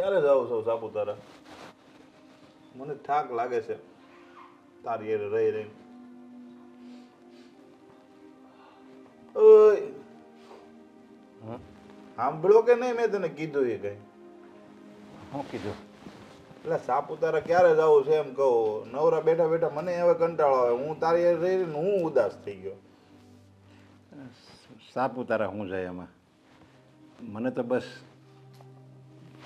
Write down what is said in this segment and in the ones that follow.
ક્યારે જાવ છો સાપુતારા? મને થાક લાગે છે. તારી હેરે રહી રહી ઓય. સાંભળો કે નહીં મેં તને કીધું એ કઈ? શું કીધું? એટલે સાપુતારા ક્યારે જવું છે એમ કહો. નવરા બેઠા બેઠા મને હવે કંટાળો આવે. હું તારી રહીને હું ઉદાસ થઈ ગયો. સાપુતારા શું જાય એમાં? મને તો બસ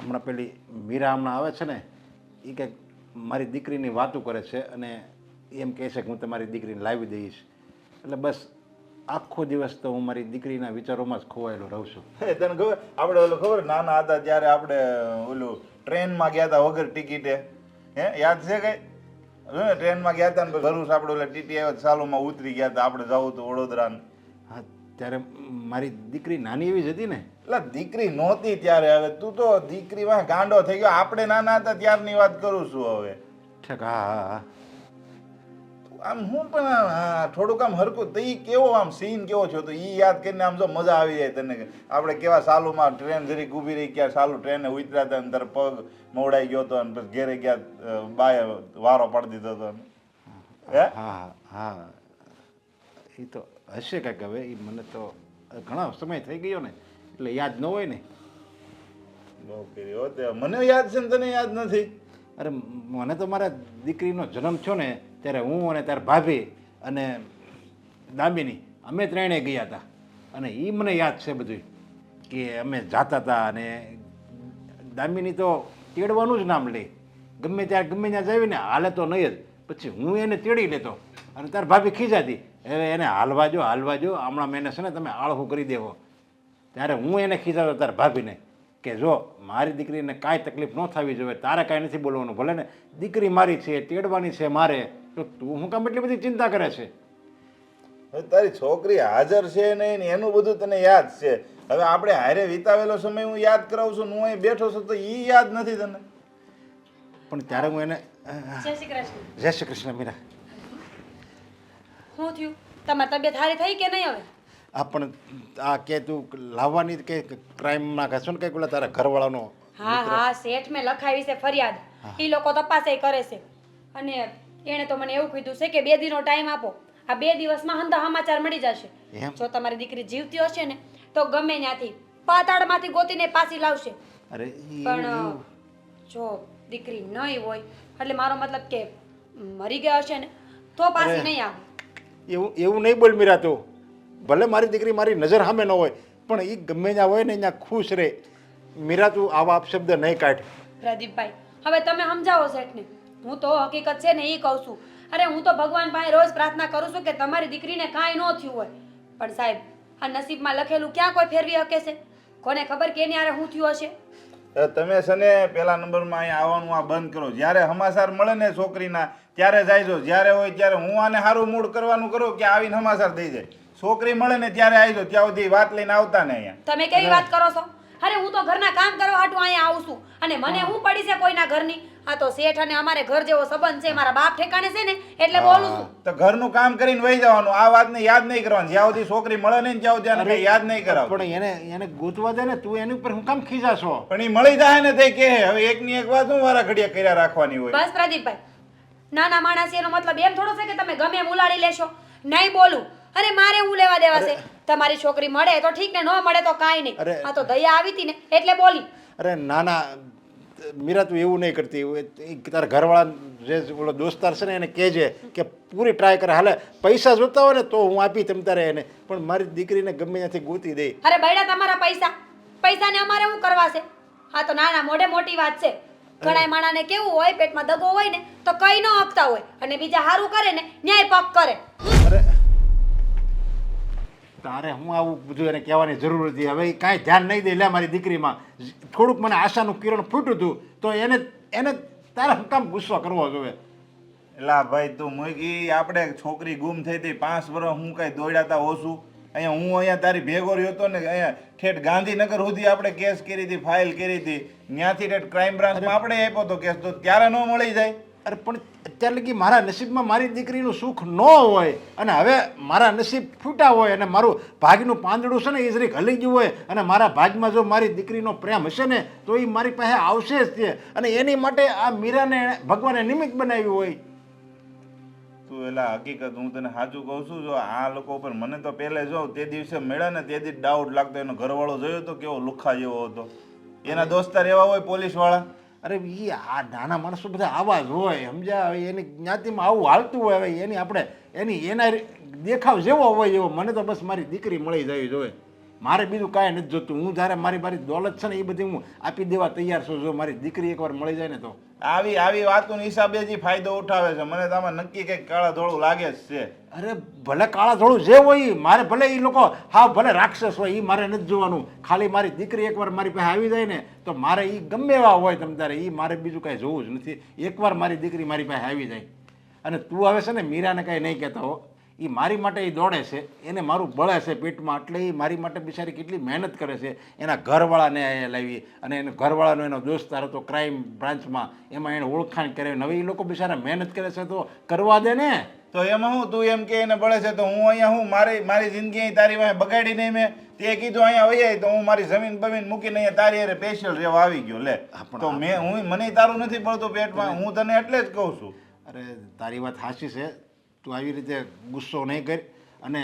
હમણાં પેલી મીરા હમણાં આવે છે ને એ કંઈક મારી દીકરીની વાતો કરે છે અને એમ કહે છે કે હું તમારી દીકરીને લાવી દઈશ. એટલે બસ આખો દિવસ તો હું મારી દીકરીના વિચારોમાં જ ખોવાયેલો રહું છું. તને ખબર? આપણે ઓલું ખબર, નાના હતા ત્યારે આપણે ઓલું ટ્રેનમાં ગયા હતા વગર ટિકિટે. હે, યાદ છે કઈ? જો ટ્રેનમાં ગયા હતા ને, ભરૂચ આપણે ઓલા ટીટી આવ્યો સાલોમાં ઉતરી ગયા હતા. આપણે જવું હતું વડોદરા હા ત્યારે મારી દીકરી નાની એવી જ હતી ને. એટલે દીકરી નહોતી ત્યારે હવે. તું તો દીકરીમાં ગાંડો થઈ ગયો. આપણે નાના હતા ત્યારની વાત કરું છું હવે. ઠક હા હા હા. આમ હું પણ થોડુંક આમ હરકું તો એ કેવો આમ સીન કેવો છો? તો એ યાદ કરીને આમ જો મજા આવી જાય તને. આપણે કેવા સાલુમાં ટ્રેન જરીક ઊભી રહી ગયા સાલું ટ્રેને ઉતર્યા હતા અંદર પગ મોડાઈ ગયો હતો અને પછી ઘેરે ગયા બાય વારો પાડી દીધો હતો. હે હા? હા એ તો હશે કાંઈક હવે એ મને તો ઘણા સમય થઈ ગયો ને એટલે યાદ ન હોય ને. બહુ કરી હો તે. મને યાદ છે ને તને યાદ નથી? અરે મને તો મારા દીકરીનો જન્મ થયો ને ત્યારે હું અને તાર ભાભી અને દામિની અમે ત્રણે ગયા હતા અને એ મને યાદ છે બધું કે અમે જાતા હતા અને દામિની તો તેડવાનું જ નામ લે. ગમે ત્યારે ગમે ત્યાં જાવી ને હાલે તો નહીં જ. પછી હું એને તેડી લેતો અને તાર ભાભી ખીજાતી. હવે એને હાલવા જો હાલવા જો. હમણાં મેં છે ને તમે આળહું કરી દેવો. ત્યારે હું એને ખીજાતો ત્યારે ભાભીને કે જો મારી દીકરીને કાંઈ તકલીફ ન થવી જોઈએ તારે કાંઈ નથી બોલવાનું. ભલે ને દીકરી મારી છે તેડવાની છે મારે તો તું હું કામ એટલી બધી ચિંતા કરે છે? હવે તારી છોકરી હાજર છે નહીં ને એનું બધું તને યાદ છે. હવે આપણે હારે વિતાવેલો સમય હું યાદ કરાવું છું હું અહીં બેઠો છું તો એ યાદ નથી તને. પણ ત્યારે હું એને જય શ્રી કૃષ્ણ. જય શ્રી કૃષ્ણ મીરા. શું થયું? તમારી તબિયત સારી થઈ કે નહીં હવે? આ પણ આ કે તું લાવવાની કે ક્રાઇમમાં કહેશો ને કંઈક ઓલા તારા ઘરવાળાનો હા હા શેઠ મેં લખાવી છે ફરિયાદ. એ લોકો તપાસે કરે છે. અને એણે તો મને એવું કીધું છે કે બે દિનનો ટાઈમ આપો. આ બે દિવસમાં હંધા સમાચાર મળી જશે. જો તમારી દીકરી જીવતી હશે ને તો ગમે ત્યાંથી પાતાળમાંથી ગોતીને પાછી લાવશે. અરે પણ જો દીકરી નહીં હોય એટલે મારો મતલબ કે મરી ગયા હશે ને તો પાછી નહીં આવે. એવું એવું નહીં બોલ મીરા તું ભલે મારી દીકરી મારી નજર સામે ન હોય, પણ એ ગમે ત્યાં હોય ને ત્યાં ખુશ રહે. મીરા, તું આવા અપશબ્દ નહીં કાઢ. પ્રદીપભાઈ, હવે તમે સમજાવો શેઠને. હું તો હકીકત છે ને એ કહું છું. અરે હું તો ભગવાન પાસે રોજ પ્રાર્થના કરું છું કે તમારી દીકરીને કાંઈ ન થયું હોય. પણ સાહેબ, આ નસીબમાં લખેલું ક્યાં કોઈ ફેરવી શકે છે? કોને ખબર કે હારે શું થયું હશે? તમે છે ને પહેલા નંબરમાં અહીંયા આવવાનું આ બંધ કરો. જ્યારે હમાસાર મળે ને છોકરીના ત્યારે જાયજો જ્યારે હોય ત્યારે હું આને સારું મૂડ કરવાનું કરું કે આવીને હમાસાર થઈ જાય. છોકરી મળે ને ત્યારે આવજો. ત્યાં સુધી વાત લઈને આવતા ને અહીંયા. તમે કેવી વાત કરો છો? અરે હું તો ઘરના કામ કરવા હાટું અહીંયા આવું છું. અને મને હું. પડી છે કોઈના ઘરની? આ તો શેઠ અને અમારે ઘર જેવો સંબંધ છે મારા બાપ ઠેકાણે છે ને એટલે બોલું છું. તો ઘરનું કામ કરીને વહી જવાનું. આ વાતને યાદ નહીં કરવાનું. જ્યાં સુધી છોકરી મળે નહીં ત્યાં સુધી આને કંઈ યાદ નહીં કરાવ પણ એને એને ગોતવા દે ને તું એની ઉપર હું કામ ખીજાશો? પણ એ મળી જાય ને તે કે હવે એકની એક વાત હું વારા ઘડિયા કર્યા રાખવાની હોય? બસ પ્રદીપભાઈ. નાના માણસ એનો મતલબ એમ થોડો છે કે તમે ગમે એમ ઉલાડી લેશો. નહીં બોલું. અરે મારે હું લેવા દેવા છે? તમારી છોકરી મળે તો ઠીક ને ન મળે તો કાંઈ નહીં. આ તો દયા આવી હતી ને એટલે બોલી. અરે ના ના મીરા તું એવું નહીં કરતી. તારા ઘરવાળા જે ઓલો દોસ્તાર છે ને એને કહેજે કે પૂરી ટ્રાય કરે. હાલે પૈસા જોતા હોય ને તો હું આપી તમ તારે એને. પણ મારી દીકરીને ગમે ત્યાંથી ગોતી દે. અરે બૈડા તમારા પૈસા. પૈસાને અમારે શું કરવા છે? હા તો નાના મોઢે મોટી વાત છે. ઘણા માણાને કેવું હોય પેટમાં દગો હોય ને તો કઈ ન હકતા હોય. અને બીજા સારું કરે ને ન્યાય પગ કરે. અરે તારે હું આવું બધું એને કહેવાની જરૂર હતી. હવે કાંઈ ધ્યાન નહીં દે લે મારી દીકરીમાં. થોડુંક મને આશાનું કિરણ ફૂટ્યું હતું તો એને એને તારે કામ ગુસ્સો કરવો જોઈએ એલા ભાઈ તું મૂકી. આપણે છોકરી ગુમ થઈ હતી પાંચ વર્ષ હું કાંઈ દોડ્યા ઓછું અહીંયા હું અહીંયા તારી ભેગો રહ્યો હતો ને અહીંયા ઠેઠ ગાંધીનગર સુધી આપણે કેસ કરી હતી ફાઇલ કરી હતી. ત્યાંથી ઠેઠ ક્રાઇમ બ્રાન્ચમાં આપણે આપ્યો હતો કેસ તો ત્યારે ન મળી જાય. અરે પણ અત્યારે લગી મારા નસીબમાં મારી દીકરીનું સુખ ન હોય અને હવે મારા નસીબ ફૂટા હોય અને મારું ભાગનું પાંદડું છે ને એ જરીક હલી ગયું હોય અને મારા ભાગમાં જો મારી દીકરીનો પ્રેમ હશે ને તો એ મારી પાસે આવશે જ તે. અને એની માટે આ મીરાને ભગવાને નિમિત્ત બનાવ્યું હોય. તું એલા હકીકત હું તને સાચું કહું છું જો આ લોકો પર મને તો પહેલે જો તે દિવસે મળ્યા ને તે દિવસ ડાઉટ લાગતો એનો ઘરવાળો જોયો તો કેવો લુખા જેવો હતો. એના દોસ્તાર એવા હોય પોલીસવાળા અરે એ આ નાના માણસો બધા આવા જ હોય, સમજ્યા? હવે એની જ્ઞાતિમાં આવું હાલતું હોય, હવે એની આપણે, એની એના દેખાવ જેવો હોય એવો, મને તો બસ મારી દીકરી મળી જવી જોઈએ મારે બીજું કાંઈ નથી જોતું. હું જ્યારે મારી મારી દોલત છે ને એ બધી હું આપી દેવા તૈયાર છું. જો મારી દીકરી એકવાર મળી જાય ને તો. આવી આવી વાતોના હિસાબે જ ફાયદો ઉઠાવે છે. મને તમે નક્કી કંઈક કાળા ધોળું લાગે જ છે. અરે ભલે કાળા ધોળું જે હોય મારે ભલે એ લોકો હા ભલે રાક્ષસ હોય એ મારે નથી જોવાનું. ખાલી મારી દીકરી એકવાર મારી પાસે આવી જાય ને તો મારે એ ગમે એવા હોય તમ તારે. એ મારે બીજું કાંઈ જોવું જ નથી. એકવાર મારી દીકરી મારી પાસે આવી જાય. અને તું હવે છે ને મીરાને કાંઈ નહીં કહેતા હો. એ મારી માટે એ દોડે છે એને મારું બળે છે પેટમાં એટલે એ મારી માટે બિચારી કેટલી મહેનત કરે છે. એના ઘરવાળાને અહીંયા લાવી અને એનો ઘરવાળાનો એનો દોસ્તાર હતો ક્રાઇમ બ્રાન્ચમાં એમાં એને ઓળખાણ કરે. હવે એ લોકો બિચારા મહેનત કરે છે તો કરવા દે ને. તો એમાં હું તું એમ કે એને બળે છે તો હું અહીંયા હું મારી મારી જિંદગી અહીં તારી પાસે બગાડી નહીં મેં. તે કીધું અહીંયા આવી તો હું મારી જમીન બમીન મૂકીને અહીંયા તારી અરે પેશિયલ રહેવા આવી ગયો લે. પણ તો મેં હું મને તારું નથી પડતું પેટમાં હું તને એટલે જ કહું છું. અરે તારી વાત સાચી છે. તું આવી રીતે ગુસ્સો નહીં કર અને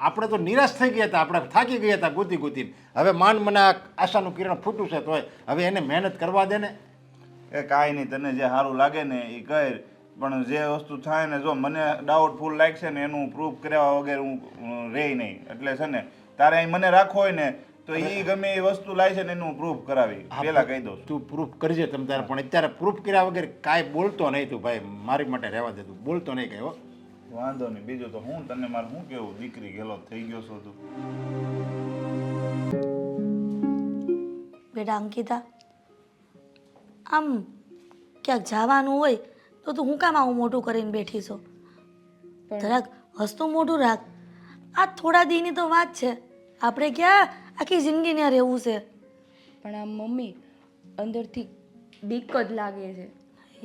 આપણે તો નિરાશ થઈ ગયા હતા, આપણે થાકી ગયા હતા ગોતી ગોતીને હવે માન મને આ આશાનું કિરણ ફૂટું છે તોય હવે એને મહેનત કરવા દે ને. એ કાંઈ નહીં, તને જે સારું લાગે ને એ કર. પણ જે વસ્તુ થાય ને જો મને ડાઉટફુલ લાગશે ને એનું પ્રૂફ કર્યા વગર હું રહી નહીં. એટલે છે ને, તારે અહીં મને રાખો હોય ને તો એ ગમે એ વસ્તુ લાય છે ને એનું પ્રૂફ કરાવી. પેલા કહી દઉં તું પ્રૂફ કરજે તમે તારે પણ અત્યારે પ્રૂફ કર્યા વગર કાંઈ બોલતો નહીં તું ભાઈ મારી માટે રહેવા દે તું બોલતો નહીં કહેવો વાંધો નહીં બીજું તો હું તને મારે શું કેવું દીકરી ગેલો થઈ ગયો છો તું? બેટા અંકિતા આમ ક્યાંક જવાનું હોય તો તું હું કામ આવું મોટું કરીને બેઠી છો? જરાક હસતું મોઢું રાખ. આ થોડા દીની તો વાત છે. આપણે ક્યાં આખી જિંદગી ત્યાં રહેવું છે. પણ આ મમ્મી અંદરથી બીક જ લાગે છે.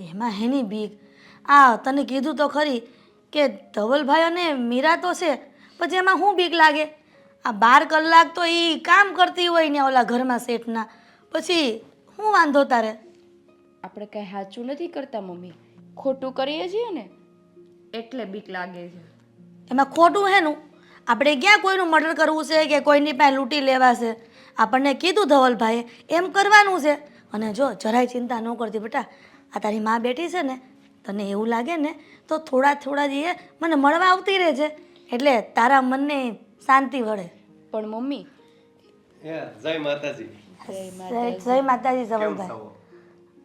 એમાં હેની બીક? આ તને કીધું તો ખરી કે ધવલભાઈ અને મીરા તો છે પછી એમાં શું બીક લાગે? આ બાર કલાક તો એ કામ કરતી હોય ને ઓલા ઘરમાં શેઠના. પછી શું વાંધો તારે? આપણે કંઈ સાચું નથી કરતા મમ્મી. ખોટું કરીએ છીએ ને એટલે બીક લાગે છે. એમાં ખોટું હેનું? આપણે ક્યાં કોઈનું મર્ડર કરવું છે કે કોઈની પાસે લૂંટી લેવા છે? આપણને કીધું ધવલભાઈએ એમ કરવાનું છે. અને જો જરાય ચિંતા ન કરતી બેટા આ તારી મા બેઠી છે ને તને એવું લાગે ને તો થોડા થોડા દીએ મને મળવા આવતી રહે છે એટલે તારા મનને શાંતિ વળે. પણ મમ્મી જય માતાજી. જય જય માતાજી. ધવલભાઈ.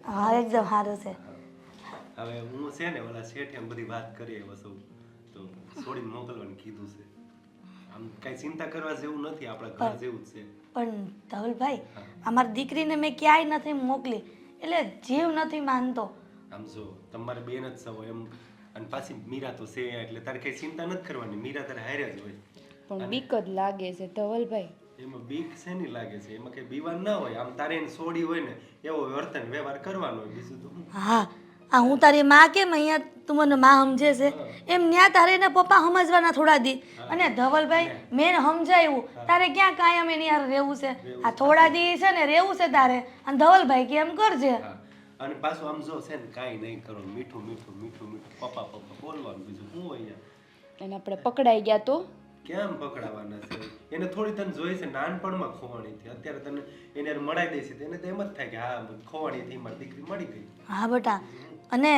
હા એકદમ સારું છે. હવે હું છે ને ઓલા શેઠ એમ બધી વાત કરી આવ્યો છું તો છોડીને મોકલવાનું કીધું છે. આમ કઈ ચિંતા કરવા જેવું નથી આપણા ઘર જેવું જ છે. પણ ધવલભાઈ અમારી દીકરીને મેં ક્યાંય નથી મોકલી. એટલે જીવ નથી માનતો. આમ જો તમારે બેન જ સવો એમ. અને પાછી મીરા તો છે એટલે તારે કઈ ચિંતા નથી કરવાની. મીરા તારે હારે જ હોય. પણ બીક જ લાગે છે ધવલભાઈ. એમાં બીક શેની લાગે છે? એમાં કઈ બીવાન ના હોય. આમ તારે એને છોડી હોય ને એવો વર્તન વ્યવહાર કરવાનો હોય બીજું તો હા આ હું તારી માં કેમ અહીંયા તું મને માં સમજે છે એમ ન્યા તારે એના પપ્પા સમજવાના થોડા દી. અને ધવલભાઈ મેં સમજાવ્યું તારે ક્યાં કાયમ એની યાર રહેવું છે? આ થોડા દી છે ને રહેવું છે તારે. અને ધવલભાઈ કે એમ કરજે. અને પાછું આમ જો છે ને કાંઈ નહીં કરો. મીઠું મીઠું મીઠું મીઠું. પપ્પા પપ્પા બોલવાનું બીજું શું હોય યાર અને આપણે પકડાઈ ગયા તો? કેમ પકડાવાના છે? એને થોડી તને જોઈ છે નાનપણમાં ખોવાણી હતી અત્યારે તને એને મળાઈ દે છે. એને તો એમ જ થાય કે હા ખોવાણી હતી મારી દીકરી મળી ગઈ. હા બેટા. અને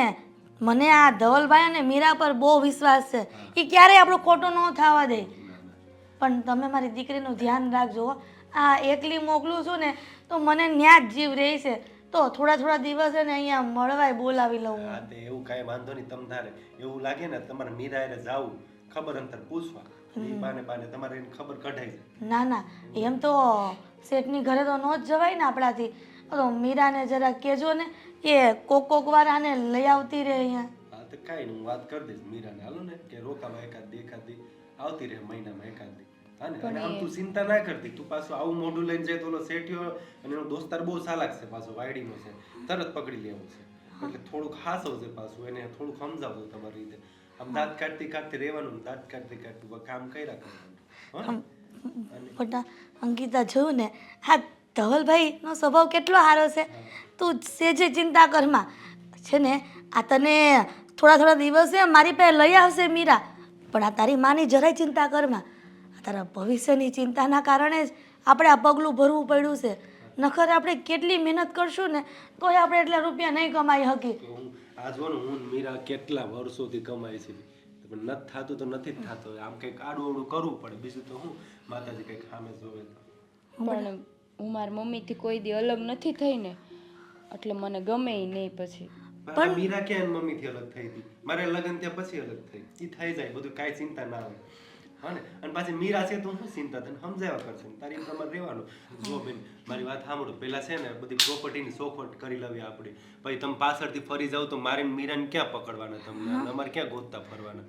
મને આ ધવલભાઈ અને મીરા પર બહુ વિશ્વાસ છે. એ ક્યારેય આપણો ખોટો ન થવા દે. પણ તમે મારી દીકરીનું ધ્યાન રાખજો. આ એકલી મોકલું છું ને તો મને ન્યા જ જીવ રહે છે. તો થોડા થોડા દિવસ ને અહીંયા મળવાય બોલાવી લઉં હા. તે એવું કાંઈ વાંધો નહીં તમ તારે એવું લાગે ને તમારે મીરા હારે જાવું ખબર અંતર પૂછવા. એ બાને બાને તમારે એને ખબર કઢાઈ જાય ના ના એમ તો શેઠની ઘરે તો ન જ જવાય ને આપણાથી. તો મીરાને જરા કહેજો ને કે કોક કોક વાર આને લઈ આવતી રહે અહીંયા? હા તો કાંઈ નહીં હું વાત કરી દઈશ મીરાને. હાલો ને કે રોકાવા એકાદ દી એકાદ આવતી રહે મહિનામાં એકાદ અને આમ તું ચિંતા ના કરતી તું પાછું આવું મોઢું લઈને જાય તો ઓલો શેઠિયો અને એનો દોસ્તાર બહુ સાલાક છે પાછો વાયડીનો છે તરત પકડી લેવો છે. એટલે થોડુંક હાસવજે પાછું એને થોડુંક સમજાવજો તમારી રીતે. આમ દાંત કાઢતી કાઢતી રહેવાનું દાંત કાઢતી કાઢતી કામ કર્યા કરવાનું. હો ને? બટા અંકિતા જોયું ને? હા ધવલભાઈ નો સ્વભાવ કેટલો સારો છે. તું સેજે ચિંતા કરમાં છે ને આ તને થોડા થોડા દિવસે મારી પાસે લઈ આવશે મીરા. પણ આ તારી માની જરાય ચિંતા કરમાં આ તારા ભવિષ્યની ચિંતાના કારણે જ આપણે આ પગલું ભરવું પડ્યું છે. નખર આપણે કેટલી મહેનત કરશું ને તોય આપણે એટલા રૂપિયા નહીં કમાઈ શકી આ જો ને હું મીરા કેટલા વર્ષોથી કમાય છે. પણ નથી થતું તો નથી થતું. આમ કંઈક આડું અવડું કરવું પડે. બીજું તો હું માતાજી કંઈક સામે જોવે. પણ હું મારી મમ્મીથી કોઈ દી અલગ નથી થઈ ને એટલે મને ગમે નહીં પછી. પણ મીરા ક્યાં એની મમ્મીથી અલગ થઈ હતી? મારે લગ્ન ત્યાં પછી અલગ થઈ. ઈ થઈ જાય બધું કાંઈ ચિંતા ના હોય. હા ને? અને પાછી મીરા છે તો શું ચિંતા તને સમજાવ્યા કરશે તારી તમારે રહેવાનું. જો બેન મારી વાત સાંભળો. પેલા છે ને બધી પ્રોપર્ટીની સોખવટ કરી લાવી આપણી પછી તમે પાછળથી ફરી જાવ તો મારી ને મીરાને ક્યાં પકડવાના તમને? અને અમારે ક્યાં ગોતતા ફરવાના?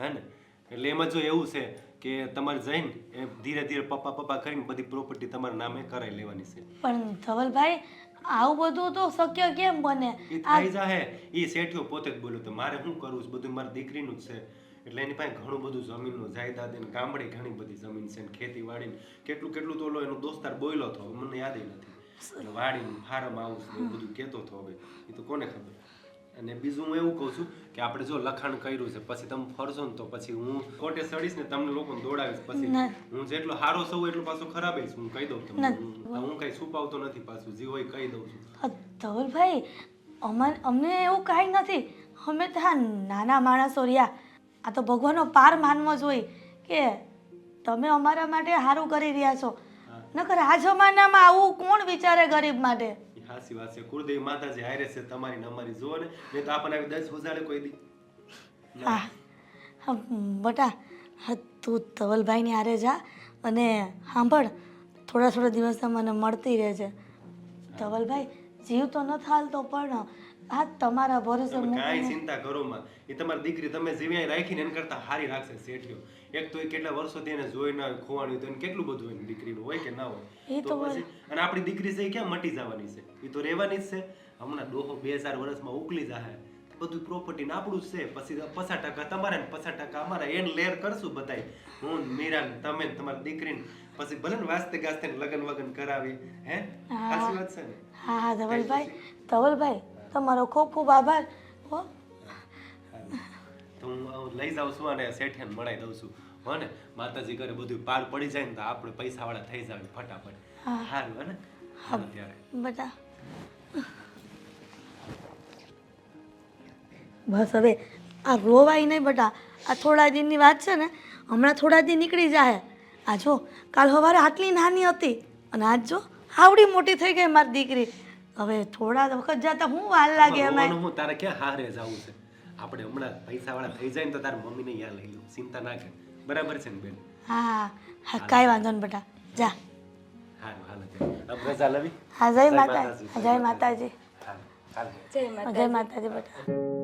હે ને? એટલે એમાં જો એવું છે કે તમારે જઈને એ ધીરે ધીરે પપ્પા પપ્પા કરીને બધી પ્રોપર્ટી તમારા નામે કરાવી લેવાની છે. પણ ધવલભાઈ આવું બધું તો શક્ય કેમ બને? એ થઈ જાહે. એ શેઠિયો પોતે જ બોલ્યો તો મારે શું કરવું છે? બધું મારી દીકરીનું જ છે. એટલે એની પાસે ઘણું બધું જમીનનું જાયદાદ ને ગામડે ઘણી બધી જમીન છે ને ખેતીવાડીને. કેટલું કેટલું તો એનો દોસ્તાર બોયલો હતો મને યાદ નથી. વાડી વાડીનું ફાર્મ હાઉસ ને બધું કહેતો હતો હવે. એ તો કોને ખબર? અને બીજું હું એવું કહું છું કે આપણે જો લખાણ કર્યું છે પછી તમે ફરશો ને તો પછી હું કોટે ચડીશ ને તમને લોકોને દોડાવીશ પછી હું જેટલો સારો સૌ એટલો પાછો ખરાબ છું હું કહી દઉં તમને. હું કઈ છુપાવતો નથી પાછું જે હોય કહી દઉં છું. ધવલભાઈ અમાર અમને એવું કાંઈ નથી. અમે તો આ નાના માણસો રહ્યા. આ તો ભગવાનનો પાર માનવો જોઈએ કે તમે અમારા માટે સારું કરી રહ્યા છો. નકર આ જમાનામાં આવું કોણ વિચારે ગરીબ માટે? હાચી વાત છે. માતાજી હારે છે તમારી ને અમારી જુઓ ને નહીં તો આપણને દસ ઉજાડે કોઈ દી. હા. હા, બટા હા તું ધવલભાઈની હારે જા અને સાંભળ થોડા થોડા દિવસ મને મળતી રહેજે. ધવલભાઈ જીવ તો ન હાલતો પણ આ તમારા ભરોસે તમે કાંઈ ચિંતા કરો માં. એ તમારી દીકરી તમે જેવી રાખીને એના કરતા હારી રાખશે શેઠિયો. એક તો એ કેટલા વર્ષોથી એને જોઈ ના ખોવાણી તો એને કેટલું બધું એની દીકરીનું હોય કે ના હોય. તો તો પછી અને આપણી દીકરી છે એ ક્યાં મટી જવાની છે? એ તો રહેવાની જ છે. હમણાં ડોહો બે હજાર વર્ષમાં ઉકલી જાહે. બધું પ્રોપર્ટી આપણું છે. પછી પચાસ ટકા તમારે ને પચાસ ટકા અમારા. એને લેર કરશું બધાય. હું મીરા ને તમે ને તમારી દીકરી પછી ભલે ને વાસ્તે ગાસ્તે લગન વગન કરાવી હે? સાચી વાત છે ને? હા હા ધવલભાઈ. ધવલભાઈ તમારો ખૂબ ખૂબ આભાર. હો. તો હું લઈ જાઉં છું અને શેઠિયાને મળાઈ દઉં છું. હો ને માતાજી ઘરે બધું પાર પડી જાય ને તો આપણે પૈસા વાળા થઈ જાય ફટાફટ. સારું હે ને? હા ત્યારે. બટા બસ હવે આ રોવાય નહીં બટા આ થોડા દિનની વાત છે ને હમણાં થોડા દિન નીકળી જાય આ જો કાલ સવારે આટલી નાની હતી અને આજ જો આવડી મોટી થઈ ગઈ મારી દીકરી. હવે થોડા વખત જતા હું વાર લાગે એમાં હું તારે ક્યાં હારે જવું છે? આપણે હમણાં પૈસા વાળા થઈ જાય ને તો તારી મમ્મીને યાદ લઈ લઉં. ચિંતા ના કર. બરાબર છે ને બેન? હા હા. કાંઈ વાંધો નહીં બેટા. જા. હારું હાલો રજા લવી. હા જય જય માતા માતાજી, જય માતાજી. જય માતાજી બેટા.